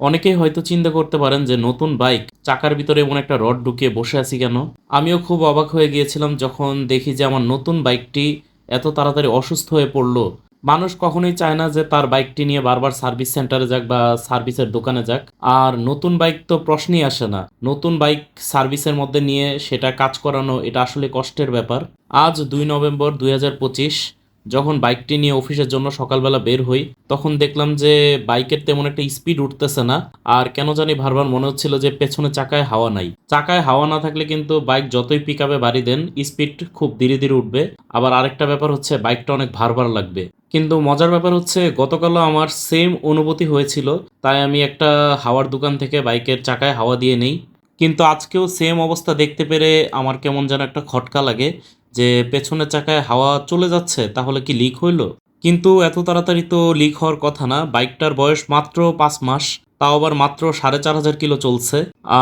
অনেকেই হয়তো চিন্তা করতে পারেন যে নতুন বাইক চাকার ভিতরে এমন একটা রড ঢুকিয়ে বসে আছি কেন? আমিও খুব অবাক হয়ে গিয়েছিলাম যখন দেখি যে আমার নতুন বাইকটি এত তাড়াতাড়ি অসুস্থ হয়ে পড়ল। মানুষ কখনোই চায় না যে তার বাইকটি নিয়ে বারবার সার্ভিস সেন্টারে যাক বা সার্ভিসের দোকানে যাক। আর নতুন বাইক তো প্রশ্নই আসে না। নতুন বাইক সার্ভিসের মধ্যে নিয়ে সেটা কাজ করানো এটা আসলে কষ্টের ব্যাপার। আজ দুই নভেম্বর দুই হাজার পঁচিশ যখন বাইকটি নিয়ে অফিসের জন্য সকালবেলা বের হই, তখন দেখলাম যে বাইকের তেমন একটা স্পিড উঠতেছে না, আর কেন জানি বারবার মনে হচ্ছিল যে পেছনে চাকায় হাওয়া নাই। চাকায় হাওয়া না থাকলে কিন্তু বাইক যতই পিক আপে বাড়ি দেন স্পিড খুব ধীরে ধীরে উঠবে। আবার আরেকটা ব্যাপার হচ্ছে, বাইকটা অনেক ভারবার লাগবে। কিন্তু মজার ব্যাপার হচ্ছে, গতকালও আমার সেম অনুভূতি হয়েছিল, তাই আমি একটা হাওয়ার দোকান থেকে বাইকের চাকায় হাওয়া দিয়ে নেই। কিন্তু আজকেও সেম অবস্থা দেখতে পেরে আমার কেমন যেন একটা খটকা লাগে যে পেছনের চাকায় হাওয়া চলে যাচ্ছে, তাহলে কি লিক হইল? কিন্তু এত তাড়াতাড়ি তো লিক হওয়ার কথা না। বাইকটার বয়স মাত্র পাঁচ মাস, তাও আবার মাত্র সাড়ে চার হাজার কিলো চলছে।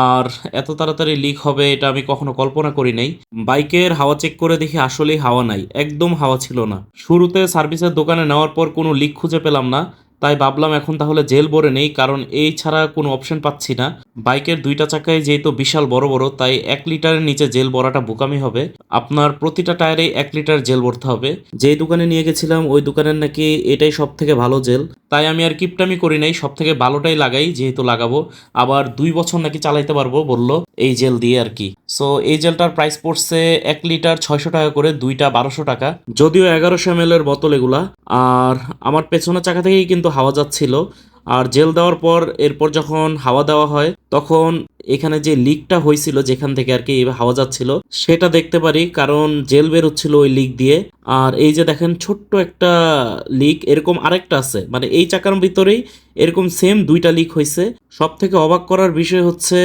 আর এত তাড়াতাড়ি লিক হবে, এটা আমি কখনো কল্পনা করি নাই। বাইকের হাওয়া চেক করে দেখি আসলেই হাওয়া নাই, একদম হাওয়া ছিল না। শুরুতে সার্ভিসের দোকানে নেওয়ার পর কোনো লিক খুঁজে পেলাম না। তাই ভাবলাম এখন তাহলে জেল ভরে নেই, কারণ এই ছাড়া কোনো অপশন পাচ্ছি না। বাইকের দুইটা চাকায় যেহেতু বিশাল বড় বড়, তাই এক লিটারের নিচে জেল ভরাটা বোকামি হবে। আপনার প্রতিটা টায়ারে এক লিটার জেল ভরতে হবে। যেই দোকানে নিয়ে গেছিলাম, ওই দোকানের নাকি এটাই সব থেকে ভালো জেল। তাই আমি আর কিপটামি করি নাই সব থেকে ভালোটাই লাগাই যেহেতু লাগাবো। আবার দুই বছর নাকি চালাইতে পারব বলল এই জেল দিয়ে আর কি। সো এই জেলটার প্রাইস পড়ছে এক লিটার ছয়শো টাকা করে, দুইটা বারোশো টাকা। যদিও এগারোশো এম এর বোতল এগুলা। আর আমার পেছনের চাকা থেকেই কিন্তু হাওয়া যাচ্ছিল। আর জেল দেওয়ার পর, এরপর যখন হাওয়া দেওয়া হয়, তখন এখানে যে লিকটা হয়েছিল, যেখান থেকে আর কি হাওয়া যাচ্ছিল, সেটা দেখতে পারি, কারণ জেল বের হচ্ছিল ওই লিক দিয়ে। আর এই যে দেখেন, ছোট্ট একটা লিক, এরকম আরেকটা আছে। মানে এই চাকার ভিতরেই এরকম সেম দুইটা লিক হয়েছে। সব থেকে অবাক করার বিষয় হচ্ছে,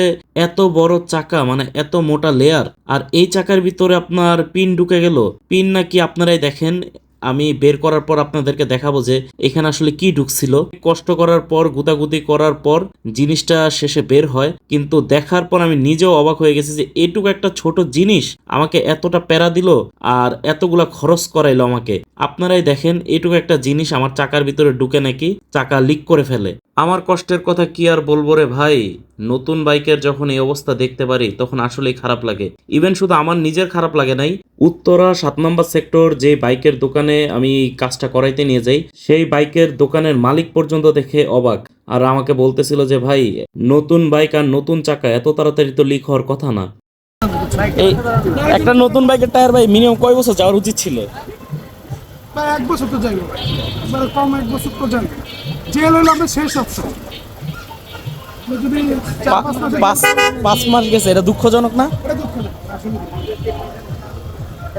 এত বড় চাকা মানে এত মোটা লেয়ার আর এই চাকার ভিতরে আপনার পিন ঢুকে গেল। পিন নাকি আপনারাই দেখেন আমি বের করার পর আপনাদেরকে দেখাবো যে এখানে আসলে কি ঢুকছিল। কষ্ট করার পর, গুতাগুতি করার পর জিনিসটা শেষে বের হয়। কিন্তু দেখার পর আমি নিজেও অবাক হয়ে গেছি যে এটুকু একটা ছোট জিনিস আমাকে এতটা প্যারা দিল আর এতগুলা খরচ করাইলো আমাকে। আপনারাই দেখেন, এটুকু একটা জিনিস আমার চাকার ভিতরে ঢুকে নাকি চাকা লিক করে ফেলে। আমার কষ্টের কথা কি আর বলব রে ভাই? নতুন বাইকের যখন এই অবস্থা দেখতে পারি, তখন আসলেই খারাপ লাগে। ইভেন শুধু আমার নিজের খারাপ লাগে নাই উত্তরা সাত নম্বর সেক্টর যে বাইকের দোকানে আমি কাজটা করাইতে নিয়ে যাই সেই বাইকের দোকানের মালিক পর্যন্ত দেখে অবাক। আর আমাকে বলতেছিল যে ভাই নতুন বাইক আর নতুন চাকা এত তাড়াতাড়ি তো লিক হওয়ার কথা না। এই একটা নতুন বাইকের টায়ার ভাই মিনিমাম কয় বছর যাওয়ার উচিত ছিল? এক বছর তো যাইব এবার কম এক বছর তো যাবে জেল হলো আপনার শেষ অপশন পাঁচ মাসে পাঁচ পাঁচ মাস গেছে এটা দুঃখজনক না।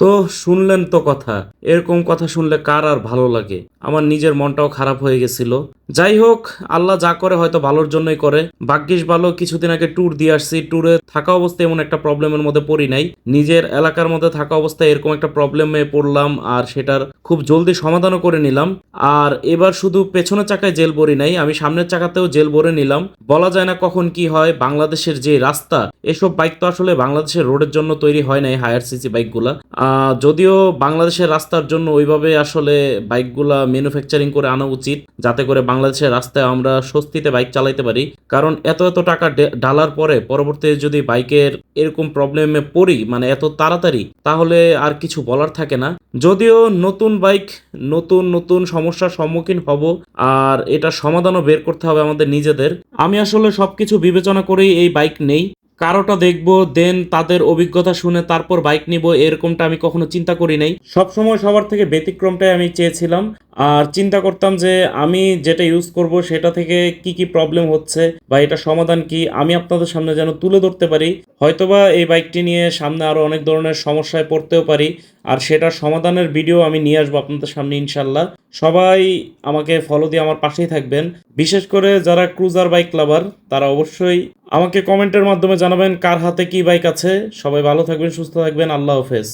তো শুনলেন তো কথা। এরকম কথা শুনলে কার আর ভালো লাগে? আমার নিজের মনটাও খারাপ হয়ে গেছিল। যাই হোক, আল্লাহ যা করে হয়তো ভালোর জন্যই করে। ভাগ্যিস ভালো, কিছুদিন আগে ট্যুর দিয়ে আসছি। ট্যুরে থাকা অবস্থায় এমন একটা প্রবলেমের মধ্যে পড়ি নাই। নিজের এলাকার মধ্যে থাকা অবস্থায় এরকম একটা প্রবলেমে পড়লাম আর সেটার খুব জলদি সমাধানও করে নিলাম। আর এবার শুধু পেছনের চাকায় জেল ভরি নাই, আমি সামনের চাকাতেও জেল ভরে নিলাম। বলা যায় না কখন কি হয়, বাংলাদেশের যে রাস্তা, এসব বাইক তো আসলে বাংলাদেশের রোডের জন্য তৈরি হয় নাই হায়ার সিসি বাইকগুলা যদিও বাংলাদেশের রাস্তার জন্য ওইভাবে আসলে বাইকগুলা ম্যানুফ্যাকচারিং করে আনা উচিত, যাতে করে বাংলাদেশের রাস্তায় আমরা স্বস্তিতে বাইক চালাইতে পারি। কারণ এত এত টাকা ডে- ঢালার পরে পরবর্তীতে যদি বাইকের এরকম প্রবলেমে পড়ি মানে এত তাড়াতাড়ি, তাহলে আর কিছু বলার থাকে না। যদিও নতুন বাইক, নতুন নতুন সমস্যার সম্মুখীন হব, আর এটা সমাধানও বের করতে হবে আমাদের নিজেদের। আমি আসলে সবকিছু বিবেচনা করেই এই বাইক নেই। কারোটা দেখব, দেন তাদের অভিজ্ঞতা শুনে তারপর বাইক নিব, এরকমটা আমি কখনো চিন্তা করি নাই। সবসময় সবার থেকে ব্যতিক্রমটাই আমি চেয়েছিলাম। আর চিন্তা করতাম যে আমি যেটা ইউজ করব, সেটা থেকে কি কি প্রবলেম হচ্ছে বা এটা সমাধান কি, আমি আপনাদের সামনে যেন তুলে ধরতে পারি। হয়তোবা এই বাইকটি নিয়ে সামনে আরও অনেক ধরনের সমস্যায় পড়তেও পারি। আর সেটার সমাধানের ভিডিও আমি নিয়ে আসব আপনাদের সামনে ইনশাল্লাহ। সবাই আমাকে ফলো দিয়ে আমার পাশেই থাকবেন। বিশেষ করে যারা ক্রুজার বাইক লাভার তারা অবশ্যই আমাকে কমেন্টের মাধ্যমে জানাবেন কার হাতে কি বাইক আছে। সবাই ভালো থাকবেন, সুস্থ থাকবেন। আল্লাহ হাফেজ।